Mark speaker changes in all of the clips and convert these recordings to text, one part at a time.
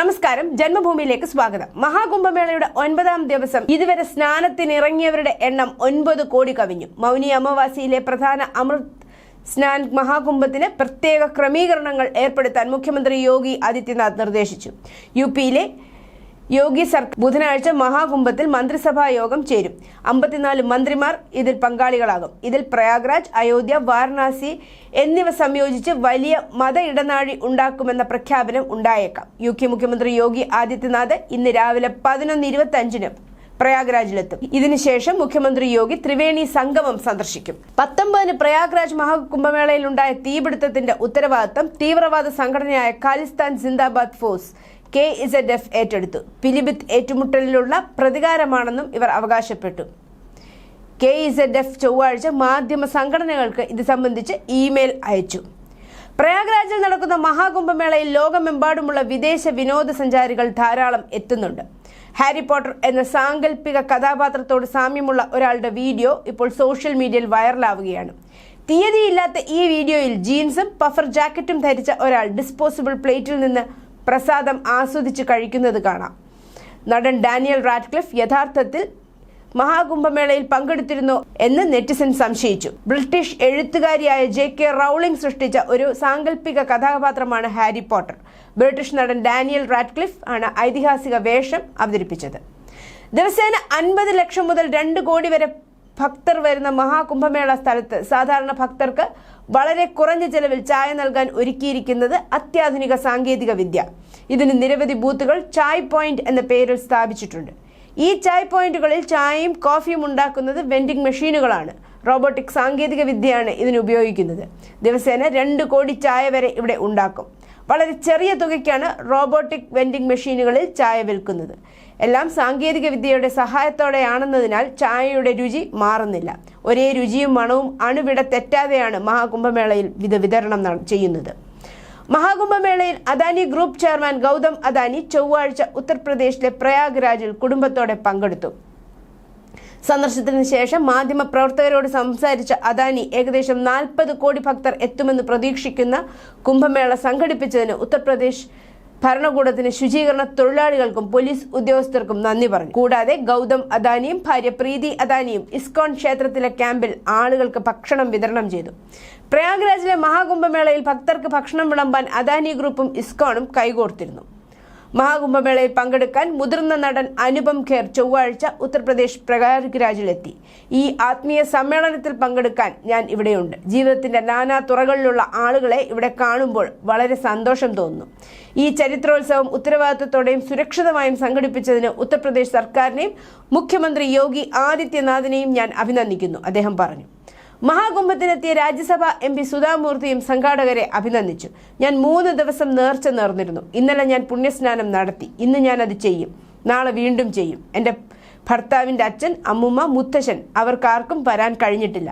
Speaker 1: നമസ്കാരം. ജന്മഭൂമിയിലേക്ക് സ്വാഗതം. മഹാകുംഭമേളയുടെ ഒൻപതാം ദിവസം ഇതുവരെ സ്നാനത്തിനിറങ്ങിയവരുടെ എണ്ണം ഒൻപത് കോടി കവിഞ്ഞു. മൗനി അമാവാസിയിലെ പ്രധാന അമൃത് സ്നാൻ മഹാകുംഭത്തിന് പ്രത്യേക ക്രമീകരണങ്ങൾ ഏർപ്പെടുത്താൻ മുഖ്യമന്ത്രി യോഗി ആദിത്യനാഥ് നിർദ്ദേശിച്ചു. യു പിയിലെ യോഗി സർക്കാർ ബുധനാഴ്ച മഹാകുംഭത്തിൽ മന്ത്രിസഭാ യോഗം ചേരും. അമ്പത്തിനാല് മന്ത്രിമാർ ഇതിൽ പങ്കാളികളാകും. ഇതിൽ പ്രയാഗ്രാജ് അയോധ്യ വാരണാസി എന്നിവ സംയോജിച്ച് വലിയ മത ഇടനാഴി ഉണ്ടാക്കുമെന്ന പ്രഖ്യാപനം ഉണ്ടായേക്കാം. യു കെ മുഖ്യമന്ത്രി യോഗി ആദിത്യനാഥ് ഇന്ന് രാവിലെ പതിനൊന്ന് ഇരുപത്തി അഞ്ചിന് പ്രയാഗ്രാജിലെത്തും ഇതിനുശേഷം മുഖ്യമന്ത്രി യോഗി ത്രിവേണി സംഗമം സന്ദർശിക്കും. പത്തൊമ്പതിന് പ്രയാഗ്രാജ് മഹാകുംഭമേളയിൽ ഉണ്ടായ തീപിടുത്തത്തിന്റെ ഉത്തരവാദിത്തം തീവ്രവാദ സംഘടനയായ Khalistan Zindabad force K Z F ഏറ്റെടുത്തു. പിലിഭിത്ത് ഏറ്റുമുട്ടലിലുള്ള പ്രതികാരമാണെന്നും ഇവർ അവകാശപ്പെട്ടു. കെ ഇസഡ് എഫ് ചൊവ്വാഴ്ച മാധ്യമ സംഘടനകൾക്ക് ഇത് സംബന്ധിച്ച് ഇമെയിൽ അയച്ചു. പ്രയാഗ്രാജിൽ നടക്കുന്ന മഹാകുംഭമേളയിൽ ലോകമെമ്പാടുമുള്ള വിദേശ വിനോദസഞ്ചാരികൾ ധാരാളം എത്തുന്നുണ്ട്. ഹാരി പോട്ടർ എന്ന സാങ്കല്പിക കഥാപാത്രത്തോട് സാമ്യമുള്ള ഒരാളുടെ വീഡിയോ ഇപ്പോൾ സോഷ്യൽ മീഡിയയിൽ വൈറലാവുകയാണ്. തീയതിയില്ലാത്ത ഈ വീഡിയോയിൽ ജീൻസും പഫർ ജാക്കറ്റും ധരിച്ച ഒരാൾ ഡിസ്പോസിബിൾ പ്ലേറ്റിൽ നിന്ന് പ്രസാദം ആസ്വദിച്ച് കഴിക്കുന്നത് കാണാം. നടൻ ഡാനിയൽ റാഡ്ക്ലിഫ് യഥാർത്ഥത്തിൽ മഹാകുംഭമേളയിൽ പങ്കെടുത്തിരുന്നു എന്ന് നെറ്റിസൺ സംശയിച്ചു. ബ്രിട്ടീഷ് എഴുത്തുകാരിയായ ജെ കെ റൗളിംഗ് സൃഷ്ടിച്ച ഒരു സാങ്കല്പിക കഥാപാത്രമാണ് ഹാരി പോട്ടർ. ബ്രിട്ടീഷ് നടൻ ഡാനിയൽ റാഡ്ക്ലിഫ് ആണ് ഐതിഹാസിക വേഷം അവതരിപ്പിച്ചത്. ദിവസേന അൻപത് ലക്ഷം മുതൽ രണ്ട് കോടി വരെ ഭക്തർ വരുന്ന മഹാകുംഭമേള സ്ഥലത്ത് സാധാരണ ഭക്തർക്ക് വളരെ കുറഞ്ഞ ചെലവിൽ ചായ നൽകാൻ ഒരുക്കിയിരിക്കുന്നത് അത്യാധുനിക സാങ്കേതിക വിദ്യ. ഇതിന് നിരവധി ബൂത്തുകൾ ചായ് പോയിന്റ് എന്ന പേരിൽ സ്ഥാപിച്ചിട്ടുണ്ട്. ഈ ചായ് പോയിന്റുകളിൽ ചായയും കോഫിയും ഉണ്ടാക്കുന്നത് വെൻഡിംഗ് മെഷീനുകളാണ്. റോബോട്ടിക് സാങ്കേതിക വിദ്യയാണ് ഇതിന് ഉപയോഗിക്കുന്നത്. ദിവസേന രണ്ട് കോടി ചായ വരെ ഇവിടെ ഉണ്ടാക്കും. വളരെ ചെറിയ തുകയ്ക്കാണ് റോബോട്ടിക് വെൻഡിംഗ് മെഷീനുകളിൽ ചായ വിൽക്കുന്നത്. എല്ലാം സാങ്കേതിക വിദ്യയുടെ സഹായത്തോടെയാണെന്നതിനാൽ ചായയുടെ രുചി മാറുന്നില്ല. ഒരേ രുചിയും മണവും അണുവിട തെറ്റാതെയാണ് മഹാകുംഭമേളയിൽ ഇത് വിതരണം ചെയ്യുന്നത്. മഹാകുംഭമേളയിൽ അദാനി ഗ്രൂപ്പ് ചെയർമാൻ ഗൗതം അദാനി ചൊവ്വാഴ്ച ഉത്തർപ്രദേശിലെ പ്രയാഗ്രാജിൽ കുടുംബത്തോടെ പങ്കെടുത്തു. സന്ദർശനത്തിന് ശേഷം മാധ്യമ പ്രവർത്തകരോട് സംസാരിച്ച അദാനി ഏകദേശം നാൽപ്പത് കോടി ഭക്തർ എത്തുമെന്ന് പ്രതീക്ഷിക്കുന്ന കുംഭമേള സംഘടിപ്പിച്ചതിന് ഉത്തർപ്രദേശ് ഭരണകൂടത്തിന് ശുചീകരണ തൊഴിലാളികൾക്കും പോലീസ് ഉദ്യോഗസ്ഥർക്കും നന്ദി പറഞ്ഞു. കൂടാതെ ഗൗതം അദാനിയും ഭാര്യ പ്രീതി അദാനിയും ഇസ്കോൺ ക്ഷേത്രത്തിലെ ക്യാമ്പിൽ ആളുകൾക്ക് ഭക്ഷണം വിതരണം ചെയ്തു. പ്രയാഗ്രാജിലെ മഹാകുംഭമേളയിൽ ഭക്തർക്ക് ഭക്ഷണം വിളമ്പാൻ അദാനി ഗ്രൂപ്പും ഇസ്കോണും കൈകോർത്തിരുന്നു. മഹാകുംഭമേളയിൽ പങ്കെടുക്കാൻ മുതിർന്ന നടൻ അനുപം ഖേർ ചൊവ്വാഴ്ച ഉത്തർപ്രദേശ് പ്രയാഗ്രാജിലെത്തി ഈ ആത്മീയ സമ്മേളനത്തിൽ പങ്കെടുക്കാൻ ഞാൻ ഇവിടെയുണ്ട്. ജീവിതത്തിന്റെ നാനാ തുറകളിലുള്ള ആളുകളെ ഇവിടെ കാണുമ്പോൾ വളരെ സന്തോഷം തോന്നുന്നു ഈ ചരിത്രോത്സവം ഉത്തരവാദിത്വത്തോടെയും സുരക്ഷിതമായും സംഘടിപ്പിച്ചതിന് ഉത്തർപ്രദേശ് സർക്കാരിനെയും മുഖ്യമന്ത്രി യോഗി ആദിത്യനാഥിനെയും ഞാൻ അഭിനന്ദിക്കുന്നു. അദ്ദേഹം പറഞ്ഞു. മഹാകുംഭത്തിനെത്തിയ രാജ്യസഭ എം പി സുധാമൂർത്തിയും സംഘാടകരെ അഭിനന്ദിച്ചു. ഞാൻ മൂന്ന് ദിവസം നേർച്ച നേർന്നിരുന്നു. ഇന്നലെ ഞാൻ പുണ്യസ്നാനം നടത്തി. ഇന്ന് ഞാൻ അത് ചെയ്യും. നാളെ വീണ്ടും ചെയ്യും. എന്റെ ഭർത്താവിന്റെ അച്ഛൻ അമ്മുമ്മ മുത്തശ്ശൻ അവർക്കാർക്കും വരാൻ കഴിഞ്ഞിട്ടില്ല.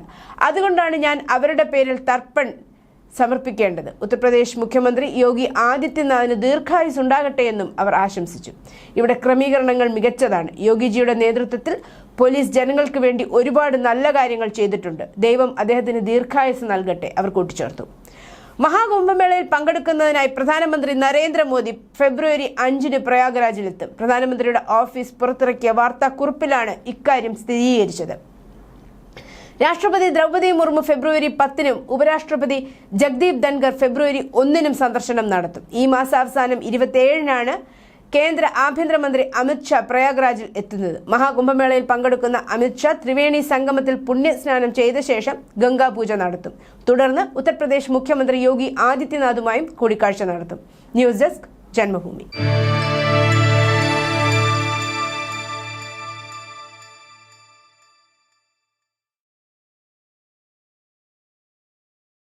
Speaker 1: അതുകൊണ്ടാണ് ഞാൻ അവരുടെ പേരിൽ തർപ്പൺ സമർപ്പിക്കേണ്ടത്. ഉത്തർപ്രദേശ് മുഖ്യമന്ത്രി യോഗി ആദിത്യനാഥിന് ദീർഘായുസ് ഉണ്ടാകട്ടെ എന്നും അവർ ആശംസിച്ചു. ഇവിടെ ക്രമീകരണങ്ങൾ മികച്ചതാണ്. യോഗിജിയുടെ നേതൃത്വത്തിൽ പോലീസ് ജനങ്ങൾക്ക് വേണ്ടി ഒരുപാട് നല്ല കാര്യങ്ങൾ ചെയ്തിട്ടുണ്ട്. ദൈവം അദ്ദേഹത്തിന് ദീർഘായുസ് നൽകട്ടെ. അവർ കൂട്ടിച്ചേർത്തു. മഹാകുംഭമേളയിൽ പങ്കെടുക്കുന്നതിനായി പ്രധാനമന്ത്രി നരേന്ദ്രമോദി ഫെബ്രുവരി അഞ്ചിന് പ്രയാഗ്രാജിലെത്തും. പ്രധാനമന്ത്രിയുടെ ഓഫീസ് പുറത്തിറക്കിയ വാർത്താക്കുറിപ്പിലാണ് ഇക്കാര്യം സ്ഥിരീകരിച്ചത്. രാഷ്ട്രപതി ദ്രൗപദി മുർമു ഫെബ്രുവരി പത്തിനും ഉപരാഷ്ട്രപതി ജഗ്ദീപ് ധൻഖർ ഫെബ്രുവരി ഒന്നിനും സന്ദർശനം നടത്തും. ഈ മാസാവസാനം ഇരുപത്തിയേഴിനാണ് കേന്ദ്ര ആഭ്യന്തരമന്ത്രി അമിത് ഷാ പ്രയാഗ്രാജിൽ എത്തുന്നത്. മഹാകുംഭമേളയിൽ പങ്കെടുക്കുന്ന അമിത് ഷാ ത്രിവേണി സംഗമത്തിൽ പുണ്യസ്നാനം ചെയ്ത ശേഷം ഗംഗാപൂജ നടത്തും. തുടർന്ന് ഉത്തർപ്രദേശ് മുഖ്യമന്ത്രി യോഗി ആദിത്യനാഥുമായും കൂടിക്കാഴ്ച നടത്തും. News desk Janmabhumi.